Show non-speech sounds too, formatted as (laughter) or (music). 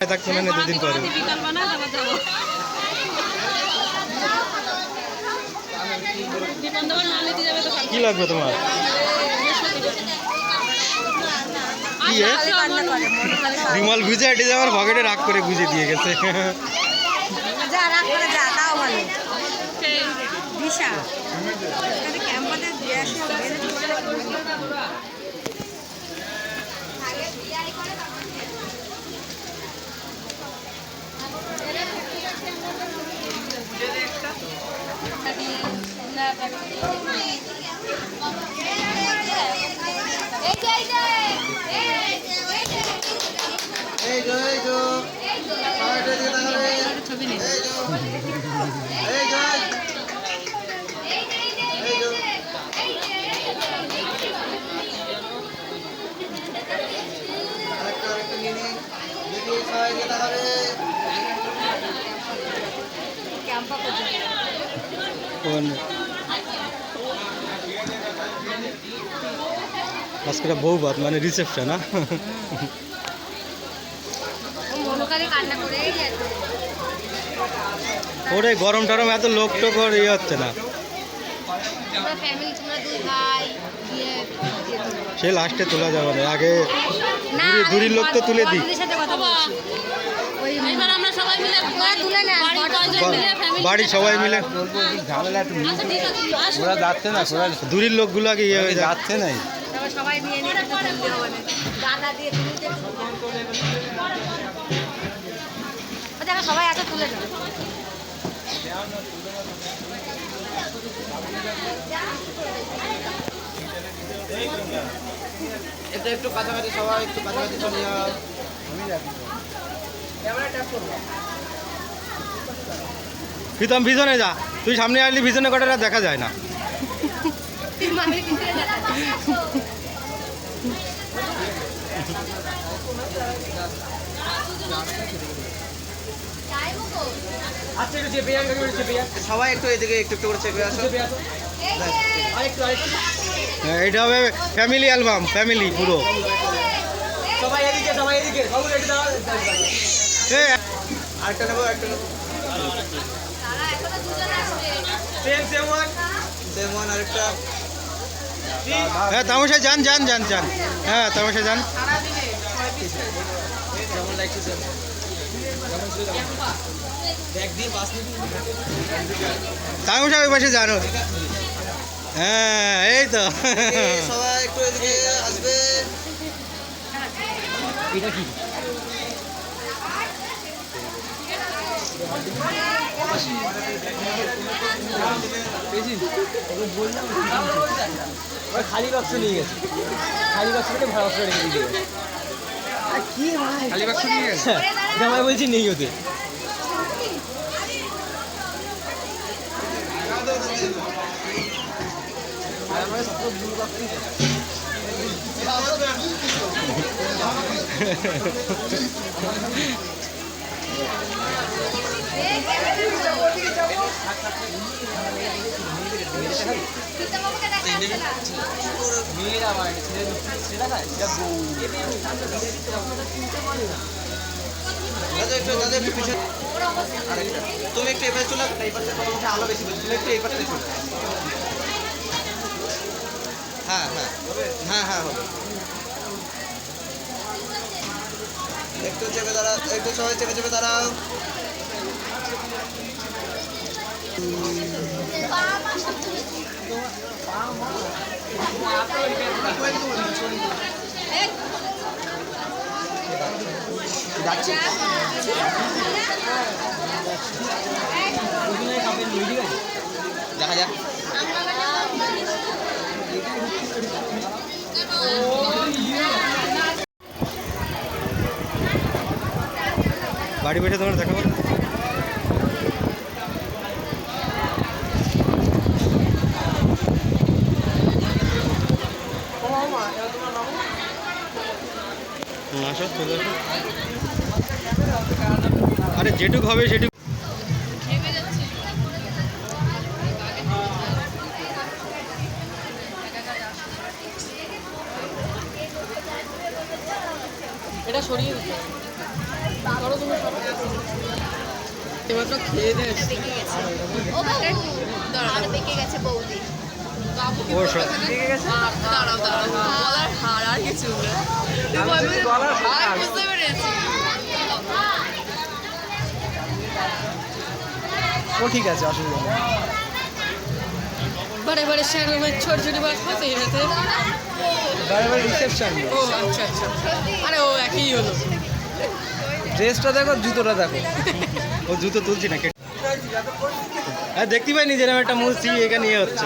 থাকতো না না দুদিন পরে কি লাগবে তোমার? বিমল গুজে আটি যাওয়ার পকেটে রাগ করে গুজে দিয়ে গেছে। যা যা দিশা। ক্যাম্পাতে দিয়ে আসে এই যো এই যো সবাইটা দিকে তাকাবে ছবি নেই এই যো এই যো এই যো আরেকটা আরেকটা নিয়ে নিন দেখি সবাই দিকে তাকাবে ক্যাম্পা করছে কোন আজকে বউ ভাত মানে রিসেপশন না ওরে গরম টরম এত লোক টোক ইয়ে হচ্ছে না। সে লাস্টে তোলা যাবে না আগে না দূরে- দূরের লোক তো তুলে দিই। এবার আমরা সবাই মিলে ঝামেলা আচ্ছা ওরা যাচ্ছে না দূরের লোকগুলো আগে ইয়ে হয়ে যাচ্ছে নাই তারপর সবাই নিয়ে নিয়ে তুলতে হবে দাদা দিয়ে তুলতে দেখো সবাই এত তুলে এটা একটু কাছাকাছি সবাই একটু কাছাকাছি চলে প্রীতম ভিজনে যা। তুই সামনে আসলি পিছনে কটাটা দেখা যায় না। (laughs) সবাই একটু এদিকে একটু একটু করে চেপে আসো। হ্যাঁ, এটা হবে ফ্যামিলি অ্যালবাম ফ্যামিলি পুরো। সবাই এদিকে সবাই এদিকে। দাও আরেকটা নেব আরেকটা নেব। Same same one same one আরেকটা। হ্যাঁ তামাশায় যান যান যান যান। হ্যাঁ তামাশায় যান। তামাশা ওই পাশে জানো হ্যাঁ এই তো। সবাই একটু এদিকে আসবে। খালি বাক্স নিয়ে গেছে। খালি বাক্স থেকে ভাড়া বাক্স রেখে দিয়ে গেছে খালি বাক্স নিয়ে গেছে? জামাই বলছি নেই ওতে। (laughs) তুমি একটু এবার চলে এই আলো বেশি তুমি একটু এই পাশে চলে হ্যাঁ হ্যাঁ হ্যাঁ হ্যাঁ একটু চেপে দাঁড়াও, একটু সবাই চেপে চেপে দাঁড়াও। দেখা যাক। বাড়ি বসে তোমার দেখা করো। আসো চলে আসো আরে যেটুক হবে সেটুক। এটা সরিয়ে দিতে। ধরো এবার খেয়ে দে বেঁকে গেছে। ও বাবা আর বেঁকে গেছে বৌদি। ও সব দাঁড়াও দাঁড়াও। গলার বুঝতে পেরেছি ও ঠিক আছে অসুবিধা নেই बड़े बड़े शहरों में छोटी छोटी बात होती ही रहते हैं। বারে বারে রিসেপশন ओ अच्छा अच्छा अरे वो एक ही हलो ড্রেসটা দেখো জুতোটা দেখো ও জুতো তুলছি না কেটে হ্যাঁ দেখতে পাই নিজের একটা মুলছি এখানে ইয়ে হচ্ছে